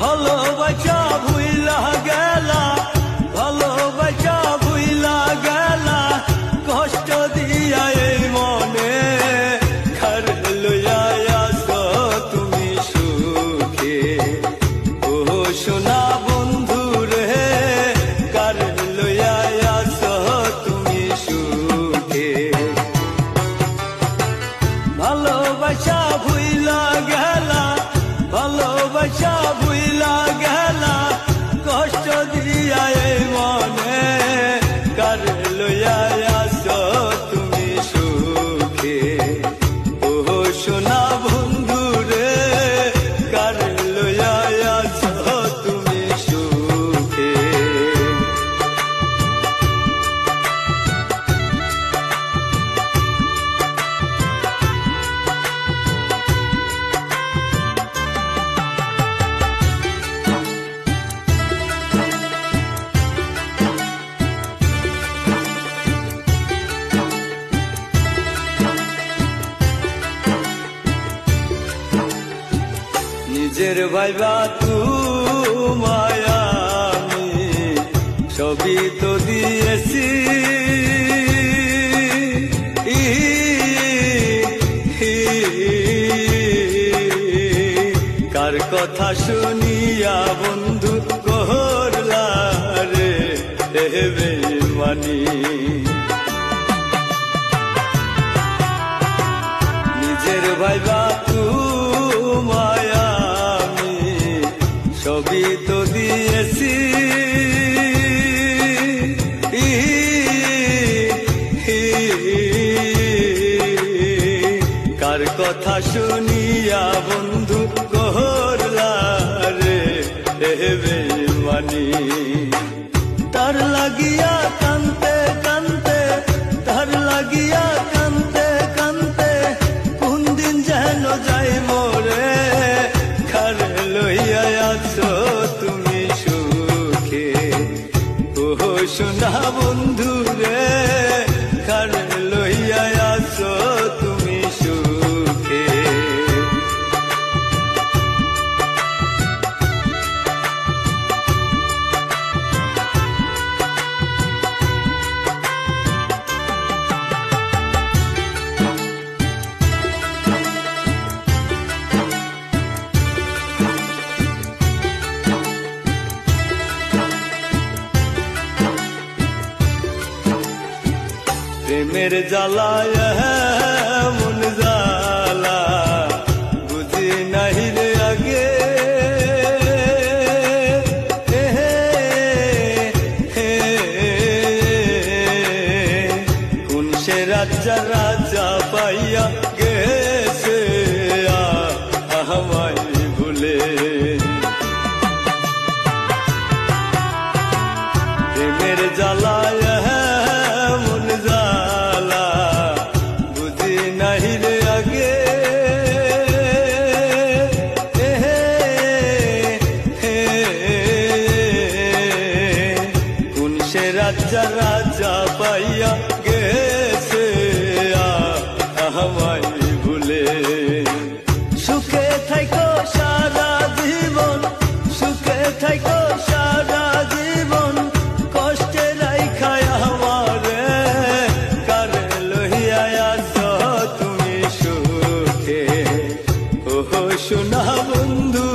ভালোবাসা ভুইলা গেলা, ভালোবাসা ভুইলা গেলা, কষ্ট দিয়া এই মনে ঘর লইয়া আসো তুমি সুখে। ও সোনা বন্ধু রে কার লইয়া আসো তুমি সুখে। ভালোবাসা নিজের ভাইবা তু মায়ামি ছবি তো দিয়েছি। কার কথা শুনিয়া বন্ধু করলা মানি নিজের ভাইবা তু কথা শুনিয়া বন্ধু রে এবে মানি তার লাগিয়া কান্তে কান্তে, তার লাগিয়া কান্তে কান্তে কোন দিন যেন যাই মোরে খারে লইয়া আছো তুমি সুখে। ও সোনা বন্ধু রে প্রেমের জ্বালায় মন জ্বালা, বুঝি নাহি রে আগে। কোন সে রাজা রাজা পাইয়া গেছে আমায় ভুলে। রাজা রাজা পাইয়া গেছে আমায় ভুলে সুখে থাইকো সারা জীবন সুখে থাইকো সারা জীবন কষ্টে রাইখায় আমারে কারে লইয়া আছো তুমি সুখে ও সোনা বন্ধু